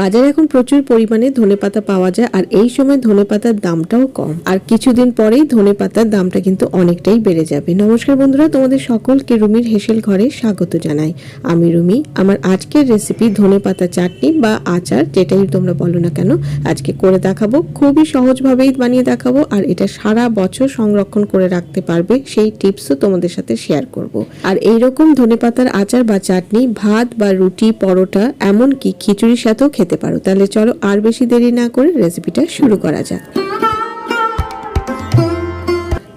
বাজারে এখন প্রচুর পরিমাণে ধনেপাতা পাওয়া যায় আর এই সময় ধনেপাতার দামটাও কম। আর কিছুদিন পরেই ধনেপাতার দামটা কিন্তু অনেকটাই বেড়ে যাবে। নমস্কার বন্ধুরা, তোমাদের সকলকে রুমির হেসেল ঘরে স্বাগত জানাই। আমি রুমি, আমার আজকের রেসিপি ধনেপাতা চাটনি বা আচার যেটাই তোমরা বলো না কেন, আজকে করে দেখাবো। খুবই সহজভাবেই বানিয়ে দেখাবো আর এটা সারা বছর সংরক্ষণ করে রাখতে পারবে, সেই টিপসও তোমাদের সাথে শেয়ার করব। আর এইরকম ধনেপাতার আচার বা চাটনি, ভাত বা রুটি, পরোটা, এমনকি খিচুড়ির সাথেও খেতে পারো। তাহলে চলো আর বেশি দেরি না করে রেসিপিটা শুরু করা যাক।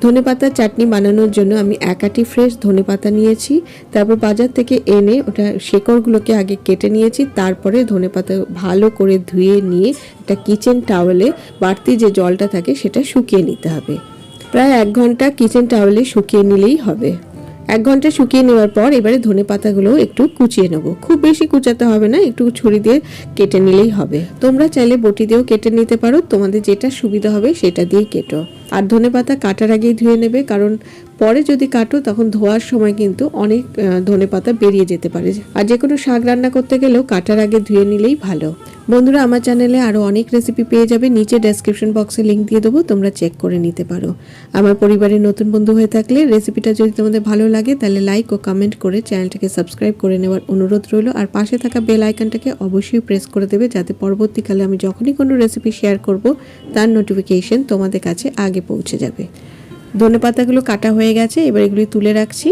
ধনে ধনেপাতার চাটনি বানানোর জন্য আমি একাটি ফ্রেশ ধনেপাতা নিয়েছি, তারপর বাজার থেকে এনে ওটা শেকড়গুলোকে আগে কেটে নিয়েছি, তারপরে ধনেপাতা ভালো করে ধুয়ে নিয়ে একটা কিচেন টাওয়েলে বাড়তি যে জলটা থাকে সেটা শুকিয়ে নিতে হবে। প্রায় এক ঘণ্টা কিচেন টাওয়েলে শুকিয়ে নিলেই হবে। এক ঘণ্টা শুকিয়ে নেওয়ার পর এবারে ধনে পাতাগুলো একটু কুচিয়ে নেব। খুব বেশি কুচাতে হবে না, একটু ছুরি দিয়ে কেটে নিলেই হবে। তোমরা চাইলে বটি দিয়েও কেটে নিতে পারো, তোমাদের যেটা সুবিধা হবে সেটা দিয়েই কেটো। আর ধনে পাতা কাটার আগেই ধুয়ে নেবে, কারণ পরে যদি কাটো, তখন ধোয়ার সময় কিন্তু অনেক ধনে পাতা বেরিয়ে যেতে পারে। আর যে কোনো শাক রান্না করতে গেলেও কাটার আগে ধুয়ে নিলেই ভালো। বন্ধুরা, আমার চ্যানেলে আরও অনেক রেসিপি পেয়ে যাবে। নিচে ডেসক্রিপশন বক্সে লিঙ্ক দিয়ে দেবো, তোমরা চেক করে নিতে পারো। আমার পরিবারের নতুন বন্ধু হয়ে থাকলে রেসিপিটা যদি তোমাদের ভালো লাগে, তাহলে লাইক ও কমেন্ট করে চ্যানেলটাকে সাবস্ক্রাইব করে নেওয়ার অনুরোধ রইল। আর পাশে থাকা বেল আইকনটাকে অবশ্যই প্রেস করে দেবে, যাতে পরবর্তীকালে আমি যখনই কোনো রেসিপি শেয়ার করব, তার নোটিফিকেশন তোমাদের কাছে আগে পৌঁছে যাবে। ধনে পাতাগুলো কাটা হয়ে গেছে, এবার এগুলি তুলে রাখছি।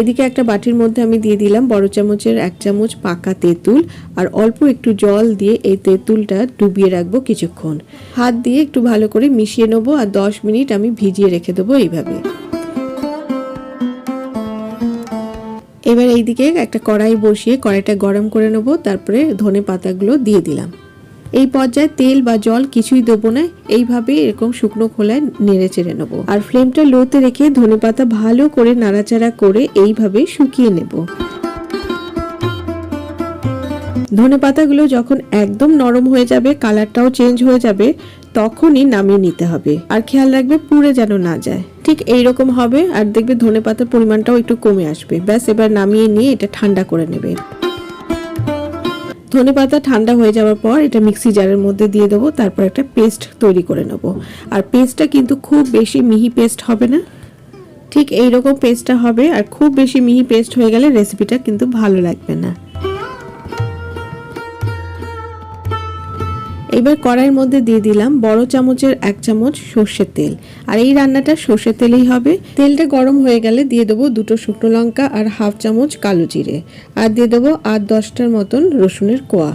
এদিকে একটা বাটির মধ্যে আমি দিয়ে দিলাম বড় চামচের এক চামচ পাকা তেঁতুল, আর অল্প একটু জল দিয়ে এই তেঁতুলটা ডুবিয়ে রাখব কিছুক্ষণ। হাত দিয়ে একটু ভালো করে মিশিয়ে নেব, আর দশ মিনিট আমি ভিজিয়ে রেখে দেবো এইভাবে। এবার এইদিকে একটা কড়াই বসিয়ে কড়াইটা গরম করে নেব, তারপরে ধনে পাতাগুলো দিয়ে দিলাম। এই পর্যায়ে তেল বা জল কিছুই দেবো না, এইভাবে এরকম শুকনো খোলায় নেড়ে চেড়ে নেব। আর ফ্লেমটা লোতে রেখে ধনে পাতা ভালো করে নাড়াচাড়া করে এইভাবে শুকিয়ে নেব। ধনে পাতাগুলো যখন একদম নরম হয়ে যাবে, কালারটাও চেঞ্জ হয়ে যাবে, তখনই নামিয়ে নিতে হবে। আর খেয়াল রাখবে পুড়ে যেন না যায়। ঠিক এই রকম হবে, আর দেখবে ধনে পাতার পরিমাণটাও একটু কমে আসবে। ব্যাস, এবার নামিয়ে নিয়ে এটা ঠান্ডা করে নেবে। ধনে পাতা ঠান্ডা হয়ে যাওয়ার পর এটা মিক্সি জারের মধ্যে দিয়ে দেবো, তারপর একটা পেস্ট তৈরি করে নেব। আর পেস্টটা কিন্তু খুব বেশি মিহি পেস্ট হবে না। ঠিক এইরকম পেস্টটা হবে, আর খুব বেশি মিহি পেস্ট হয়ে গেলে রেসিপিটা কিন্তু ভালো লাগবে না। এবার কড়াইয়ের মধ্যে দিয়ে দিলাম বড় চামচের এক চামচ সর্ষের তেল। আর এই রান্নাটা সর্ষের তেলেই হবে। তেলটা গরম হয়ে গেলে দিয়ে দেবো দুটো শুকনো লঙ্কা আর হাফ চামচ কালো জিরে। আর দিয়ে দেবো আট দশটার মতন রসুনের কোয়া।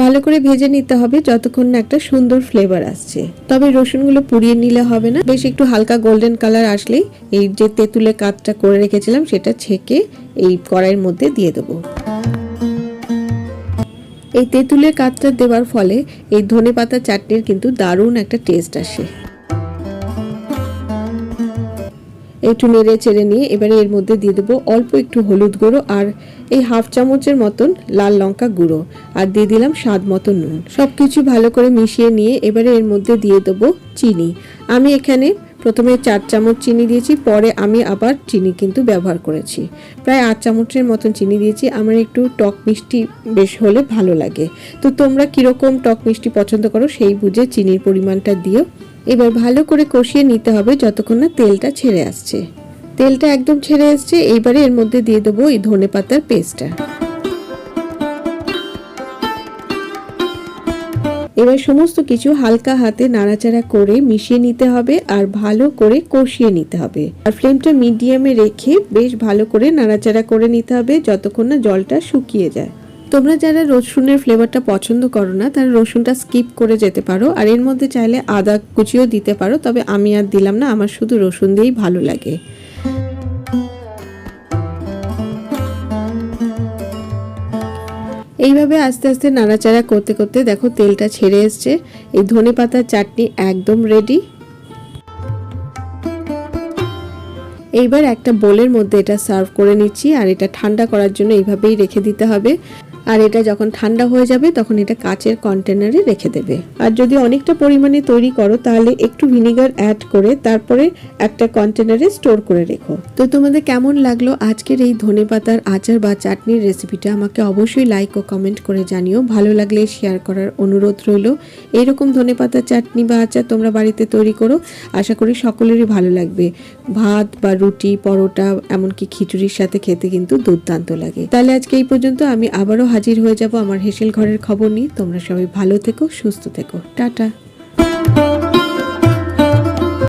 ভালো করে ভেজে নিতে হবে যতক্ষণ না একটা সুন্দর ফ্লেভার আসছে। তবে রসুনগুলো পুড়িয়ে নিলে হবে না। বেশ একটু হালকা গোল্ডেন কালার আসলেই এই যে তেঁতুলের কাতটা করে রেখেছিলাম সেটা ছেঁকে এই কড়াইয়ের মধ্যে দিয়ে দেবো। এই তেঁতুলের কাঠটা দেওয়ার ফলে এই ধনে পাতা চাটনির কিন্তু দারুণ একটা টেস্ট আসে। একটু নেড়ে চেড়ে নিয়ে এবারে এর মধ্যে দিয়ে দেবো অল্প একটু হলুদ গুঁড়ো আর এই হাফ চামচের মতন লাল লঙ্কা গুঁড়ো আর দিয়ে দিলাম স্বাদ মতো নুন। সব কিছু ভালো করে মিশিয়ে নিয়ে এবারে এর মধ্যে দিয়ে দেবো চিনি। আমি এখানে প্রথমে চার চামচ চিনি দিয়েছি, পরে আমি আবার চিনি কিন্তু ব্যবহার করেছি। প্রায় আট চামচের মতন চিনি দিয়েছি, আমার একটু টক মিষ্টি বেশ হলে ভালো লাগে। তো তোমরা কীরকম টক মিষ্টি পছন্দ করো সেই বুঝে চিনির পরিমাণটা দিও। এবার ভালো করে কষিয়ে নিতে হবে যতক্ষণ না তেলটা ছেড়ে আসছে। তেলটা একদম ছেড়ে আসছে এইবারে এর মধ্যে দিয়ে দেবো এই ধনে পাতার পেস্টটা এবার সমস্ত কিছু হালকা হাতে নাড়াচাড়া করে মিশিয়ে নিতে হবে আর ভালো করে কষিয়ে নিতে হবে। আর ফ্লেমটা মিডিয়ামে রেখে বেশ ভালো করে নাড়াচাড়া করে নিতে হবে যতক্ষণ না জলটা শুকিয়ে যায়। তোমরা যারা রসুনের ফ্লেভারটা পছন্দ করো না, তারা রসুনটা স্কিপ করে যেতে পারো। আর এর মধ্যে চাইলে আদা কুচিও দিতে পারো, তবে আমি আর দিলাম না, আমার শুধু রসুন দিয়েই ভালো লাগে। এইভাবে আস্তে আস্তে নাড়াচাড়া করতে করতে দেখো তেলটা ছেড়ে এসছে। এই ধনে পাতার চাটনি একদম রেডি এইবার একটা বোলের মধ্যে এটা সার্ভ করে নিচ্ছি আর এটা ঠান্ডা করার জন্য এইভাবেই রেখে দিতে হবে। আর এটা যখন ঠান্ডা হয়ে যাবে, তখন এটা কাচের কন্টেনারে রেখে দেবে। আর যদি অনেকটা পরিমাণে তৈরি করো, তাহলে একটু ভিনিগার অ্যাড করে তারপরে একটা কন্টেনারে স্টোর করে রেখো। তো তোমাদের কেমন লাগল আজকের এই ধনেপাতার আচার বা চাটনির রেসিপিটা আমাকে অবশ্যই লাইক ও কমেন্ট করে জানিও। ভালো লাগলে শেয়ার করার অনুরোধ রইল। এইরকম ধনেপাতার চাটনি বা আচার তোমরা বাড়িতে তৈরি করো। আশা করি সকলেরই ভালো লাগবে। ভাত বা রুটি, পরোটা, এমনকি খিচুড়ির সাথে খেতে কিন্তু দুর্দান্ত লাগে। তাহলে আজকে এই পর্যন্ত। আমি আবারও হাজির হয়ে যাব আমার হেসেল ঘরের খবর নিয়ে। তোমরা সবাই ভালো থেকো, সুস্থ থেকো। টাটা।